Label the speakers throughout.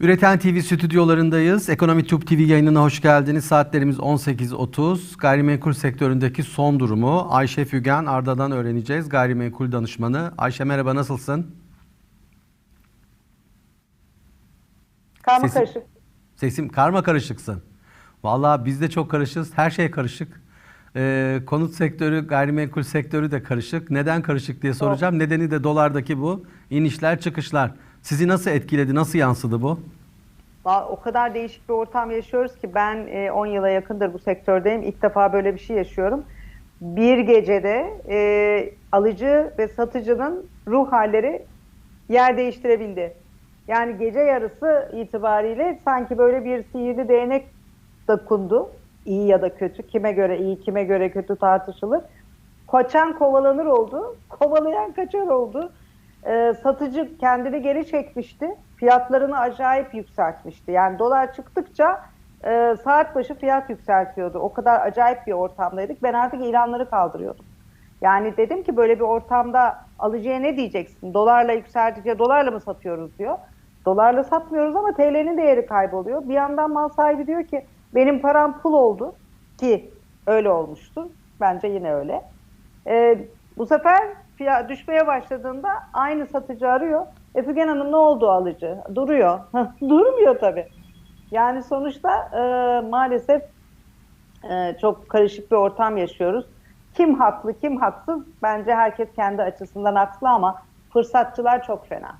Speaker 1: Üreten TV stüdyolarındayız. Ekonomi Tube TV yayınına hoş geldiniz. Saatlerimiz 18.30. Gayrimenkul sektöründeki son durumu Ayşe Fügen Arda'dan öğreneceğiz. Gayrimenkul danışmanı. Ayşe merhaba nasılsın?
Speaker 2: Karma
Speaker 1: Sesim-
Speaker 2: karışık.
Speaker 1: Sesim karma karışıksın. Vallahi biz de çok karışız. Her şey karışık. Ee, konut sektörü, gayrimenkul sektörü de karışık. Neden karışık diye soracağım. Nedeni de dolardaki bu inişler çıkışlar. Sizi nasıl etkiledi, nasıl yansıdı bu?
Speaker 2: O kadar değişik bir ortam yaşıyoruz ki ben e, 10 yıla yakındır bu sektördeyim. İlk defa böyle bir şey yaşıyorum. Bir gecede e, alıcı ve satıcının ruh halleri yer değiştirebildi. Yani gece yarısı itibariyle sanki böyle bir sihirli değnek dokundu. İyi ya da kötü. Kime göre iyi, kime göre kötü tartışılır. Kaçan kovalanır oldu. Kovalayan kaçar oldu. Ee, satıcı kendini geri çekmişti. Fiyatlarını acayip yükseltmişti. Yani dolar çıktıkça e, saat başı fiyat yükseltiyordu. O kadar acayip bir ortamdaydık. Ben artık ilanları kaldırıyordum. Yani dedim ki böyle bir ortamda alıcıya ne diyeceksin? Dolarla yükseldikçe dolarla mı satıyoruz diyor. Dolarla satmıyoruz ama TL'nin değeri kayboluyor. Bir yandan mal sahibi diyor ki benim param pul oldu ki öyle olmuştu. Bence yine öyle. Ee, bu sefer fiyat düşmeye başladığında aynı satıcı arıyor. E Fügen Hanım ne oldu alıcı? Duruyor. Durmuyor tabii. Yani sonuçta e, maalesef e, çok karışık bir ortam yaşıyoruz. Kim haklı, kim haksız? Bence herkes kendi açısından haklı ama fırsatçılar çok fena.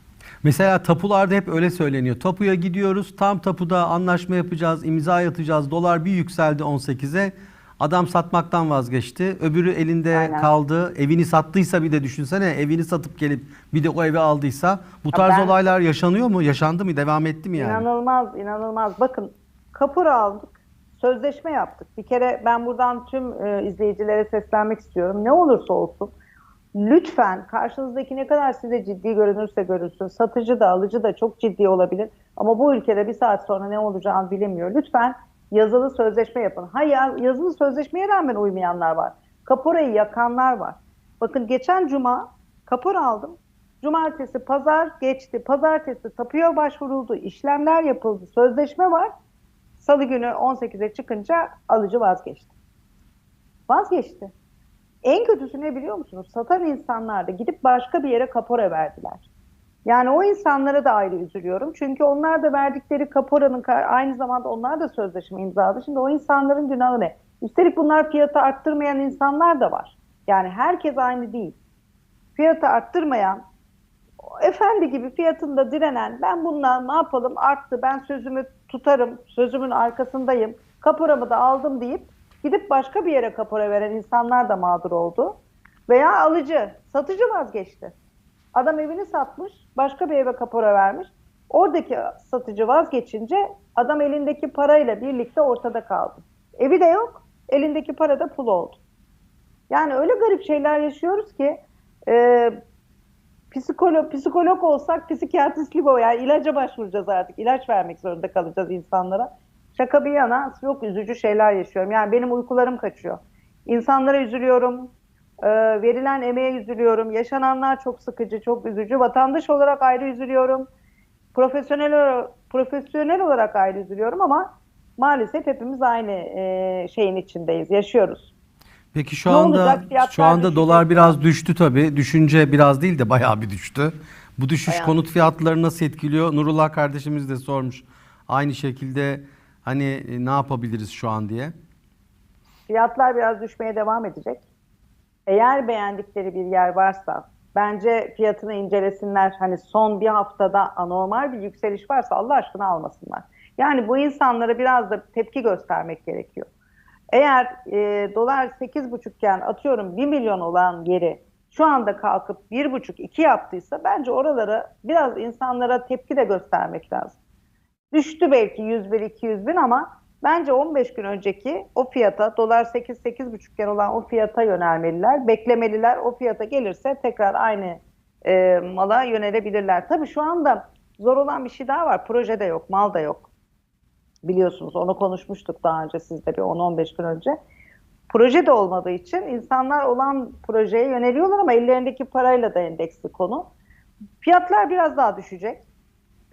Speaker 1: Mesela tapularda hep öyle söyleniyor. Tapuya gidiyoruz, tam tapuda anlaşma yapacağız, imza atacağız. Dolar bir yükseldi 18'e. Adam satmaktan vazgeçti. Öbürü elinde
Speaker 2: Aynen.
Speaker 1: kaldı. Evini sattıysa bir de düşünsene evini satıp gelip bir de o evi aldıysa. Bu tarz
Speaker 2: ben-
Speaker 1: olaylar yaşanıyor mu? Yaşandı mı? Devam etti mi yani?
Speaker 2: İnanılmaz, inanılmaz. Bakın kapora aldık, sözleşme yaptık. Bir kere ben buradan tüm e, izleyicilere seslenmek istiyorum. Ne olursa olsun lütfen karşınızdaki ne kadar size ciddi görünürse görünsün, satıcı da alıcı da çok ciddi olabilir. Ama bu ülkede bir saat sonra ne olacağını bilemiyor. Lütfen yazılı sözleşme yapın. Hayır yazılı sözleşmeye rağmen uymayanlar var. Kaporayı yakanlar var. Bakın geçen cuma kapora aldım. Cumartesi pazar geçti. Pazartesi tapuya başvuruldu. işlemler yapıldı. Sözleşme var. Salı günü 18'e çıkınca alıcı vazgeçti. Vazgeçti. En kötüsü ne biliyor musunuz? Satan insanlar da gidip başka bir yere kapora verdiler. Yani o insanlara da ayrı üzülüyorum. Çünkü onlar da verdikleri kaporanın aynı zamanda onlar da sözleşme imzaladı. Şimdi o insanların günahı ne? Üstelik bunlar fiyatı arttırmayan insanlar da var. Yani herkes aynı değil. Fiyatı arttırmayan, efendi gibi fiyatında direnen, ben bundan ne yapalım arttı, ben sözümü tutarım, sözümün arkasındayım, kaporamı da aldım deyip gidip başka bir yere kapora veren insanlar da mağdur oldu. Veya alıcı, satıcı vazgeçti. Adam evini satmış, başka bir eve kapora vermiş. Oradaki satıcı vazgeçince adam elindeki parayla birlikte ortada kaldı. Evi de yok, elindeki para da pul oldu. Yani öyle garip şeyler yaşıyoruz ki e, psikolog, psikolog olsak psikiyatristlik o yani ilaca başvuracağız artık. İlaç vermek zorunda kalacağız insanlara. Şaka bir yana çok üzücü şeyler yaşıyorum. Yani benim uykularım kaçıyor. İnsanlara üzülüyorum. E, verilen emeğe üzülüyorum. Yaşananlar çok sıkıcı, çok üzücü. Vatandaş olarak ayrı üzülüyorum. Profesyonel profesyonel olarak ayrı üzülüyorum ama maalesef hepimiz aynı e, şeyin içindeyiz, yaşıyoruz.
Speaker 1: Peki şu
Speaker 2: Ne
Speaker 1: anda şu anda
Speaker 2: düşecek.
Speaker 1: dolar biraz düştü tabii. Düşünce biraz değil de bayağı bir düştü. Bu düşüş
Speaker 2: Bayağı.
Speaker 1: konut fiyatları nasıl etkiliyor? Nurullah kardeşimiz de sormuş. Aynı şekilde hani e, ne yapabiliriz şu an diye.
Speaker 2: Fiyatlar biraz düşmeye devam edecek. Eğer beğendikleri bir yer varsa bence fiyatını incelesinler. Hani son bir haftada anormal bir yükseliş varsa Allah aşkına almasınlar. Yani bu insanlara biraz da tepki göstermek gerekiyor. Eğer e, dolar 8,5 iken atıyorum 1 milyon olan yeri şu anda kalkıp 1,5-2 yaptıysa bence oralara biraz insanlara tepki de göstermek lazım. Düştü belki 100 bin 200 bin ama bence 15 gün önceki o fiyata dolar 8-8,5 iken olan o fiyata yönelmeliler. Beklemeliler o fiyata gelirse tekrar aynı e, mala yönelebilirler. Tabii şu anda zor olan bir şey daha var. Proje de yok, mal da yok. Biliyorsunuz onu konuşmuştuk daha önce sizde bir 10-15 gün önce. Proje de olmadığı için insanlar olan projeye yöneliyorlar ama ellerindeki parayla da endeksli konu. Fiyatlar biraz daha düşecek.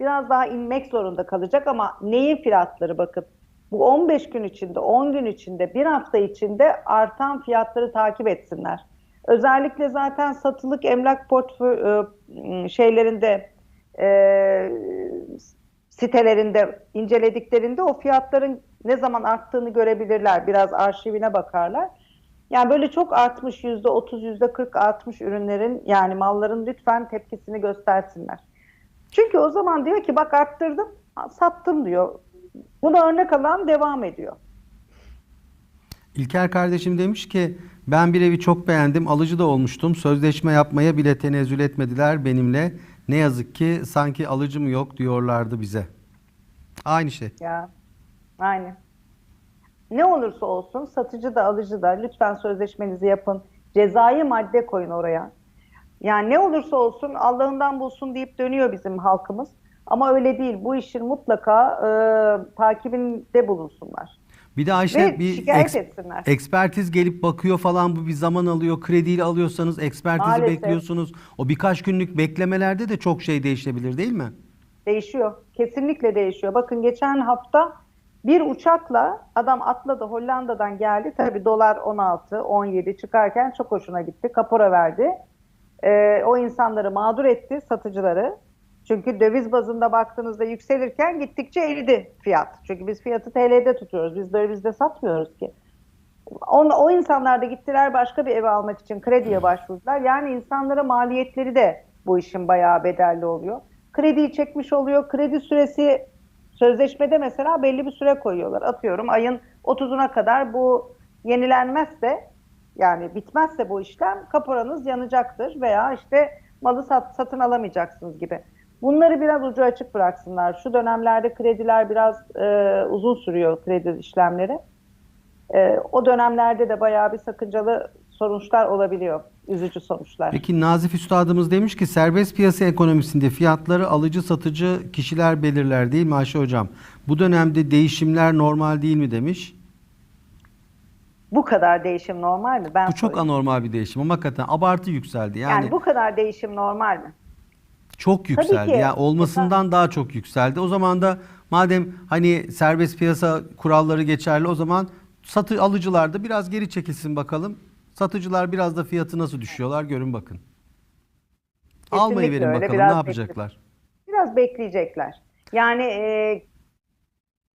Speaker 2: biraz daha inmek zorunda kalacak ama neyin fiyatları bakın. Bu 15 gün içinde, 10 gün içinde, bir hafta içinde artan fiyatları takip etsinler. Özellikle zaten satılık emlak portföy e, şeylerinde e, sitelerinde incelediklerinde o fiyatların ne zaman arttığını görebilirler. Biraz arşivine bakarlar. Yani böyle çok artmış yüzde otuz, yüzde kırk artmış ürünlerin yani malların lütfen tepkisini göstersinler. Çünkü o zaman diyor ki bak arttırdım, sattım diyor. Buna örnek alan devam ediyor.
Speaker 1: İlker kardeşim demiş ki ben bir evi çok beğendim. Alıcı da olmuştum. Sözleşme yapmaya bile tenezzül etmediler benimle. Ne yazık ki sanki alıcım yok diyorlardı bize. Aynı şey.
Speaker 2: Ya aynen. Ne olursa olsun satıcı da alıcı da lütfen sözleşmenizi yapın. Cezai madde koyun oraya. Yani ne olursa olsun Allah'ından bulsun deyip dönüyor bizim halkımız. Ama öyle değil. Bu işin mutlaka e, takibinde bulunsunlar.
Speaker 1: Bir de Ayşe
Speaker 2: Ve
Speaker 1: bir
Speaker 2: şikayet
Speaker 1: eks-
Speaker 2: etsinler.
Speaker 1: ekspertiz gelip bakıyor falan bu bir zaman alıyor. Krediyle alıyorsanız ekspertizi
Speaker 2: Maalesef.
Speaker 1: bekliyorsunuz. O birkaç günlük beklemelerde de çok şey değişebilir değil mi?
Speaker 2: Değişiyor. Kesinlikle değişiyor. Bakın geçen hafta bir uçakla adam atladı Hollanda'dan geldi. Tabii dolar 16, 17 çıkarken çok hoşuna gitti. Kapora verdi. Ee, o insanları mağdur etti, satıcıları. Çünkü döviz bazında baktığınızda yükselirken gittikçe eridi fiyat. Çünkü biz fiyatı TL'de tutuyoruz. Biz dövizde satmıyoruz ki. O, o insanlar da gittiler başka bir ev almak için krediye başvurdular. Yani insanlara maliyetleri de bu işin bayağı bedelli oluyor. Krediyi çekmiş oluyor. Kredi süresi sözleşmede mesela belli bir süre koyuyorlar. Atıyorum ayın 30'una kadar bu yenilenmezse yani bitmezse bu işlem kaporanız yanacaktır veya işte malı sat, satın alamayacaksınız gibi. Bunları biraz ucu açık bıraksınlar. Şu dönemlerde krediler biraz e, uzun sürüyor kredi işlemleri. E, o dönemlerde de bayağı bir sakıncalı sonuçlar olabiliyor. Üzücü sonuçlar.
Speaker 1: Peki Nazif Üstadımız demiş ki serbest piyasa ekonomisinde fiyatları alıcı satıcı kişiler belirler değil mi Ayşe Hocam? Bu dönemde değişimler normal değil mi demiş.
Speaker 2: Bu kadar değişim normal mi? Ben
Speaker 1: Bu çok
Speaker 2: sorayım.
Speaker 1: anormal bir değişim ama hakikaten abartı yükseldi. Yani,
Speaker 2: yani bu kadar değişim normal mi?
Speaker 1: Çok yükseldi.
Speaker 2: ki.
Speaker 1: Yani olmasından daha çok yükseldi. O zaman da madem hani serbest piyasa kuralları geçerli o zaman satı alıcılar da biraz geri çekilsin bakalım. Satıcılar biraz da fiyatı nasıl düşüyorlar görün bakın. Almayı verin
Speaker 2: öyle.
Speaker 1: bakalım
Speaker 2: Biraz
Speaker 1: ne yapacaklar.
Speaker 2: Biraz bekleyecekler. Yani e,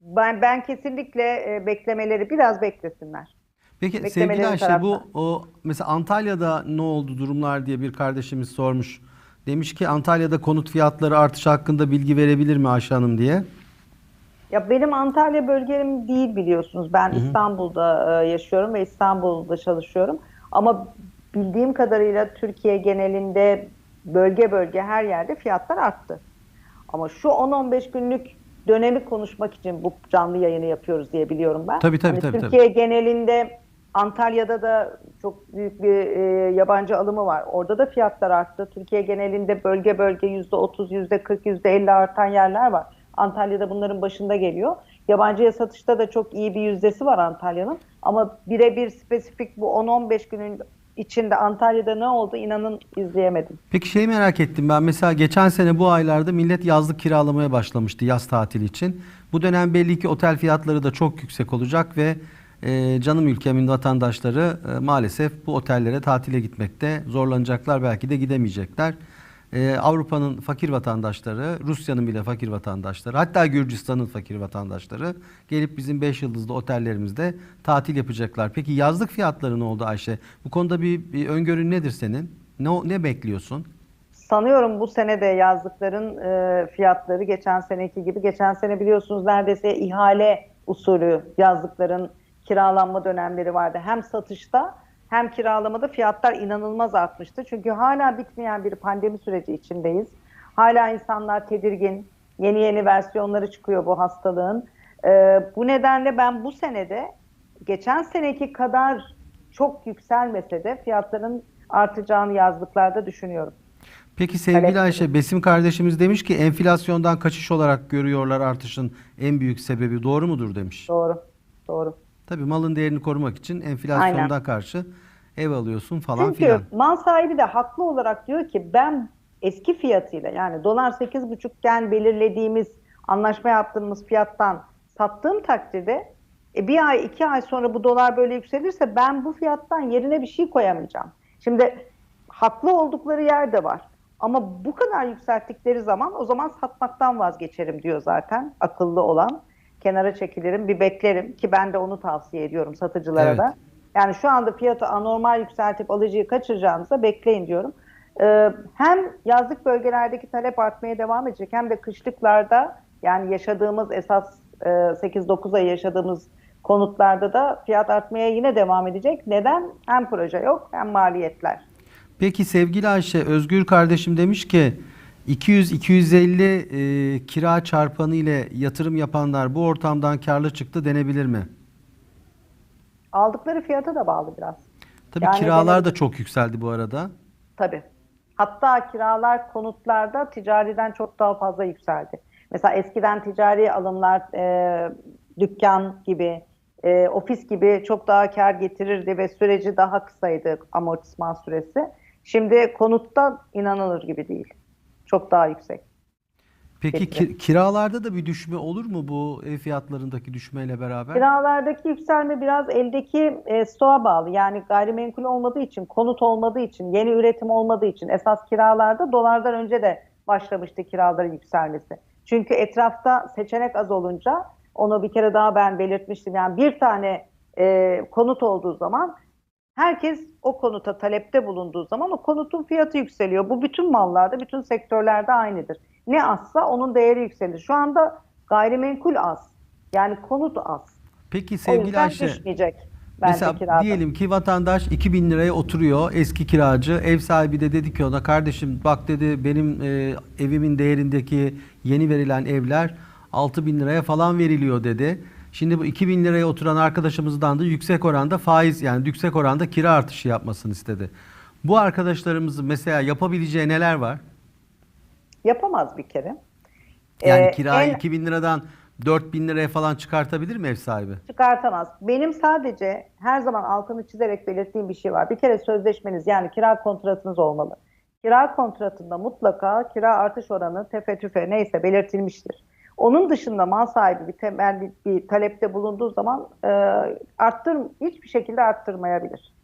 Speaker 2: ben ben kesinlikle e, beklemeleri biraz beklesinler.
Speaker 1: Peki sevgili Ayşe bu o mesela Antalya'da ne oldu durumlar diye bir kardeşimiz sormuş. Demiş ki Antalya'da konut fiyatları artışı hakkında bilgi verebilir mi Ayşe Hanım diye.
Speaker 2: Ya benim Antalya bölgem değil biliyorsunuz. Ben İstanbul'da e, yaşıyorum ve İstanbul'da çalışıyorum. Ama bildiğim kadarıyla Türkiye genelinde bölge bölge her yerde fiyatlar arttı. Ama şu 10-15 günlük dönemi konuşmak için bu canlı yayını yapıyoruz diye biliyorum ben.
Speaker 1: Tabii, tabii,
Speaker 2: Hani
Speaker 1: tabii,
Speaker 2: Türkiye genelinde Antalya'da da çok büyük bir e, yabancı alımı var. Orada da fiyatlar arttı. Türkiye genelinde bölge bölge %30, %40, %50 artan yerler var. Antalya'da bunların başında geliyor. Yabancıya satışta da çok iyi bir yüzdesi var Antalya'nın. Ama birebir spesifik bu 10-15 günün içinde Antalya'da ne oldu inanın izleyemedim.
Speaker 1: Peki şey merak ettim ben mesela geçen sene bu aylarda millet yazlık kiralamaya başlamıştı yaz tatili için. Bu dönem belli ki otel fiyatları da çok yüksek olacak ve e, canım ülkemin vatandaşları e, maalesef bu otellere tatile gitmekte zorlanacaklar belki de gidemeyecekler. E, Avrupa'nın fakir vatandaşları, Rusya'nın bile fakir vatandaşları, hatta Gürcistan'ın fakir vatandaşları gelip bizim 5 yıldızlı otellerimizde tatil yapacaklar. Peki yazlık fiyatları ne oldu Ayşe? Bu konuda bir, bir öngörün nedir senin? Ne, ne bekliyorsun?
Speaker 2: Sanıyorum bu sene de yazlıkların e, fiyatları geçen seneki gibi. Geçen sene biliyorsunuz neredeyse ihale usulü yazlıkların kiralanma dönemleri vardı. Hem satışta hem kiralamada fiyatlar inanılmaz artmıştı. Çünkü hala bitmeyen bir pandemi süreci içindeyiz. Hala insanlar tedirgin. Yeni yeni versiyonları çıkıyor bu hastalığın. E, bu nedenle ben bu senede geçen seneki kadar çok yükselmese de fiyatların artacağını yazlıklarda düşünüyorum.
Speaker 1: Peki sevgili
Speaker 2: Evet.
Speaker 1: Ayşe, Besim kardeşimiz demiş ki enflasyondan kaçış olarak görüyorlar artışın en büyük sebebi. Doğru mudur demiş.
Speaker 2: Doğru. Doğru.
Speaker 1: Tabii malın değerini korumak için enflasyonda
Speaker 2: Aynen.
Speaker 1: karşı ev alıyorsun falan
Speaker 2: Çünkü
Speaker 1: filan.
Speaker 2: mal sahibi de haklı olarak diyor ki ben eski fiyatıyla yani dolar 8,5 iken belirlediğimiz anlaşma yaptığımız fiyattan sattığım takdirde e, bir ay iki ay sonra bu dolar böyle yükselirse ben bu fiyattan yerine bir şey koyamayacağım. Şimdi haklı oldukları yer de var. Ama bu kadar yükselttikleri zaman o zaman satmaktan vazgeçerim diyor zaten akıllı olan. Kenara çekilirim bir beklerim ki ben de onu tavsiye ediyorum satıcılara
Speaker 1: Evet.
Speaker 2: da. Yani şu anda fiyatı anormal yükseltip alıcıyı kaçıracağınıza bekleyin diyorum. Ee, hem yazlık bölgelerdeki talep artmaya devam edecek hem de kışlıklarda yani yaşadığımız esas e, 8-9 ay yaşadığımız konutlarda da fiyat artmaya yine devam edecek. Neden? Hem proje yok hem maliyetler.
Speaker 1: Peki sevgili Ayşe, Özgür kardeşim demiş ki 200-250 e, kira çarpanı ile yatırım yapanlar bu ortamdan karlı çıktı denebilir mi?
Speaker 2: Aldıkları fiyata da bağlı biraz.
Speaker 1: Tabii
Speaker 2: Yani
Speaker 1: kiralar
Speaker 2: benim-
Speaker 1: da çok yükseldi bu arada.
Speaker 2: Tabii. Hatta kiralar konutlarda ticariden çok daha fazla yükseldi. Mesela eskiden ticari alımlar e, dükkan gibi, e, ofis gibi çok daha kar getirirdi ve süreci daha kısaydı amortisman süresi. Şimdi konutta inanılır gibi değil. Çok daha yüksek.
Speaker 1: Peki ki- kiralarda da bir düşme olur mu bu ev fiyatlarındaki düşmeyle beraber?
Speaker 2: Kiralardaki yükselme biraz eldeki e, stoğa bağlı. Yani gayrimenkul olmadığı için, konut olmadığı için, yeni üretim olmadığı için esas kiralarda dolardan önce de başlamıştı kiraların yükselmesi. Çünkü etrafta seçenek az olunca onu bir kere daha ben belirtmiştim. Yani bir tane e, konut olduğu zaman herkes o konuta talepte bulunduğu zaman o konutun fiyatı yükseliyor. Bu bütün mallarda, bütün sektörlerde aynıdır. Ne azsa onun değeri yükselir. Şu anda gayrimenkul az. Yani konut az.
Speaker 1: Peki sevgili Ayşe,
Speaker 2: düşmeyecek
Speaker 1: mesela
Speaker 2: kirada.
Speaker 1: diyelim ki vatandaş 2000 liraya oturuyor eski kiracı. Ev sahibi de dedi ki ona kardeşim bak dedi benim e, evimin değerindeki yeni verilen evler 6000 liraya falan veriliyor dedi. Şimdi bu 2000 liraya oturan arkadaşımızdan da yüksek oranda faiz yani yüksek oranda kira artışı yapmasını istedi. Bu arkadaşlarımızın mesela yapabileceği neler var?
Speaker 2: Yapamaz bir kere.
Speaker 1: Yani
Speaker 2: Ee,
Speaker 1: kirayı
Speaker 2: en-
Speaker 1: 2000 liradan 4000 liraya falan çıkartabilir mi ev sahibi?
Speaker 2: çıkartamaz. Benim sadece her zaman altını çizerek belirttiğim bir şey var. Bir kere sözleşmeniz yani kira kontratınız olmalı. Kira kontratında mutlaka kira artış oranı tefe tüfe neyse belirtilmiştir. Onun dışında mal sahibi bir temel bir, bir talepte bulunduğu zaman e, arttır hiçbir şekilde arttırmayabilir.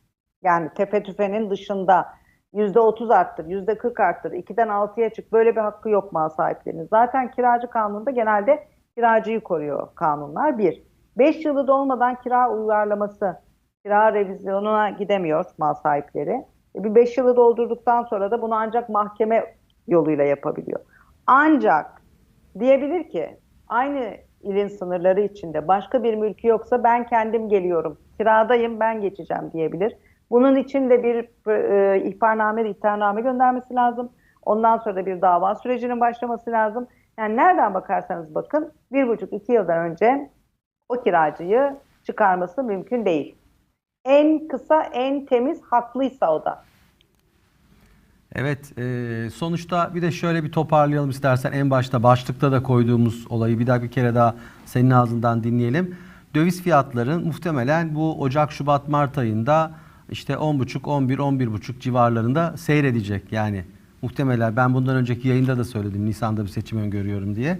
Speaker 2: Yani tefe tüfenin dışında yüzde otuz arttır, yüzde kırk arttır, 2'den 6'ya çık böyle bir hakkı yok mal sahiplerinin. Zaten kiracı kanununda genelde kiracıyı koruyor kanunlar. Bir, 5 yılı dolmadan kira uyarlaması, kira revizyonuna gidemiyor mal sahipleri. E, Bir 5 yılı doldurduktan sonra da bunu ancak mahkeme yoluyla yapabiliyor. Ancak diyebilir ki aynı ilin sınırları içinde başka bir mülkü yoksa ben kendim geliyorum, kiradayım ben geçeceğim diyebilir. Bunun için de bir e, ihbarname, ihtarname göndermesi lazım. Ondan sonra da bir dava sürecinin başlaması lazım. Yani nereden bakarsanız bakın bir buçuk iki yıldan önce o kiracıyı çıkarması mümkün değil. En kısa, en temiz haklıysa o da.
Speaker 1: Evet, e, sonuçta bir de şöyle bir toparlayalım istersen en başta başlıkta da koyduğumuz olayı bir daha bir kere daha senin ağzından dinleyelim. Döviz fiyatların muhtemelen bu Ocak, Şubat, Mart ayında işte 10,5, 11, 11,5 civarlarında seyredecek. Yani muhtemelen ben bundan önceki yayında da söyledim Nisan'da bir seçim öngörüyorum diye.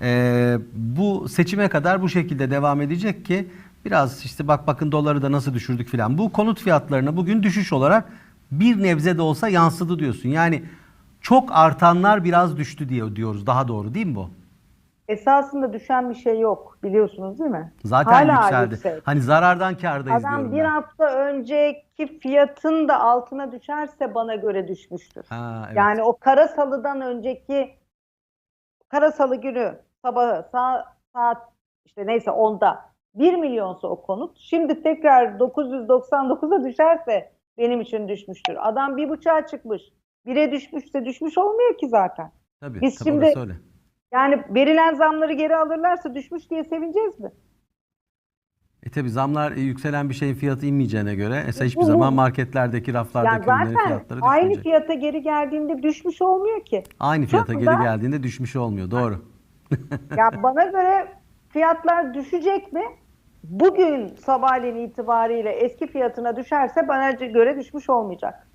Speaker 1: E, bu seçime kadar bu şekilde devam edecek ki biraz işte bak bakın doları da nasıl düşürdük filan. Bu konut fiyatlarına bugün düşüş olarak bir nebze de olsa yansıdı diyorsun. Yani çok artanlar biraz düştü diye diyoruz. Daha doğru değil mi bu?
Speaker 2: Esasında düşen bir şey yok biliyorsunuz değil mi?
Speaker 1: Zaten
Speaker 2: Hala
Speaker 1: yükseldi.
Speaker 2: yüksek.
Speaker 1: Hani zarardan kârdayız
Speaker 2: Adam
Speaker 1: diyorum
Speaker 2: bir
Speaker 1: ben.
Speaker 2: hafta önceki fiyatın da altına düşerse bana göre düşmüştür.
Speaker 1: Ha, evet.
Speaker 2: Yani o kara salıdan önceki kara salı günü sabahı saat, saat işte neyse 10'da 1 milyonsa o konut şimdi tekrar 999'a düşerse benim için düşmüştür. Adam bir buçuğa çıkmış. Bire düşmüşse düşmüş olmuyor ki zaten.
Speaker 1: Tabii,
Speaker 2: biz
Speaker 1: tabii
Speaker 2: şimdi-
Speaker 1: öyle.
Speaker 2: Yani verilen zamları geri alırlarsa düşmüş diye sevineceğiz mi?
Speaker 1: E tabi zamlar e, yükselen bir şeyin fiyatı inmeyeceğine göre mesela hiçbir zaman marketlerdeki
Speaker 2: Yani
Speaker 1: raflardaki ürünlerin
Speaker 2: zaten
Speaker 1: fiyatları
Speaker 2: aynı
Speaker 1: düşmeyecek.
Speaker 2: fiyata geri geldiğinde düşmüş olmuyor ki.
Speaker 1: Aynı fiyata
Speaker 2: Çok
Speaker 1: geri
Speaker 2: da-
Speaker 1: geldiğinde düşmüş olmuyor. Doğru.
Speaker 2: Ya bana göre fiyatlar düşecek mi? Bugün sabahleyin itibariyle eski fiyatına düşerse bana göre düşmüş olmayacak.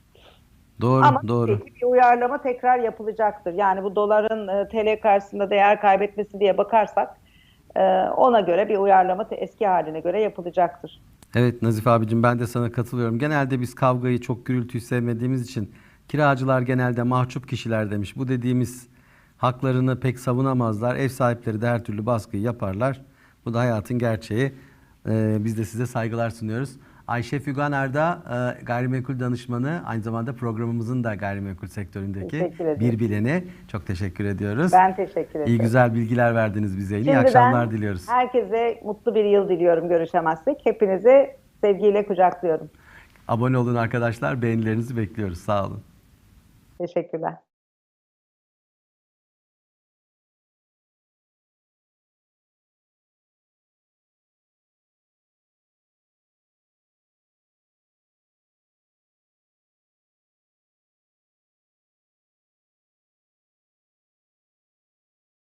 Speaker 1: Doğru,
Speaker 2: Ama
Speaker 1: doğru.
Speaker 2: bir uyarlama tekrar yapılacaktır. Yani bu doların e, TL karşısında değer kaybetmesi diye bakarsak e, ona göre bir uyarlama eski haline göre yapılacaktır.
Speaker 1: Evet Nazif abicim ben de sana katılıyorum. Genelde biz kavgayı çok gürültüyü sevmediğimiz için kiracılar genelde mahcup kişiler demiş. Bu dediğimiz haklarını pek savunamazlar. Ev sahipleri de her türlü baskıyı yaparlar. Bu da hayatın gerçeği. Ee, biz de size saygılar sunuyoruz. Ayşe Fügan Erda e, gayrimenkul danışmanı aynı zamanda programımızın da gayrimenkul sektöründeki bir bileni. Çok teşekkür ediyoruz.
Speaker 2: Ben teşekkür ederim.
Speaker 1: İyi güzel bilgiler verdiniz bize. İyi
Speaker 2: Şimdi
Speaker 1: akşamlar
Speaker 2: ben
Speaker 1: diliyoruz.
Speaker 2: Herkese mutlu bir yıl diliyorum görüşemezsek. Hepinizi sevgiyle kucaklıyorum.
Speaker 1: Abone olun arkadaşlar. Beğenilerinizi bekliyoruz. Sağ olun.
Speaker 2: Teşekkürler.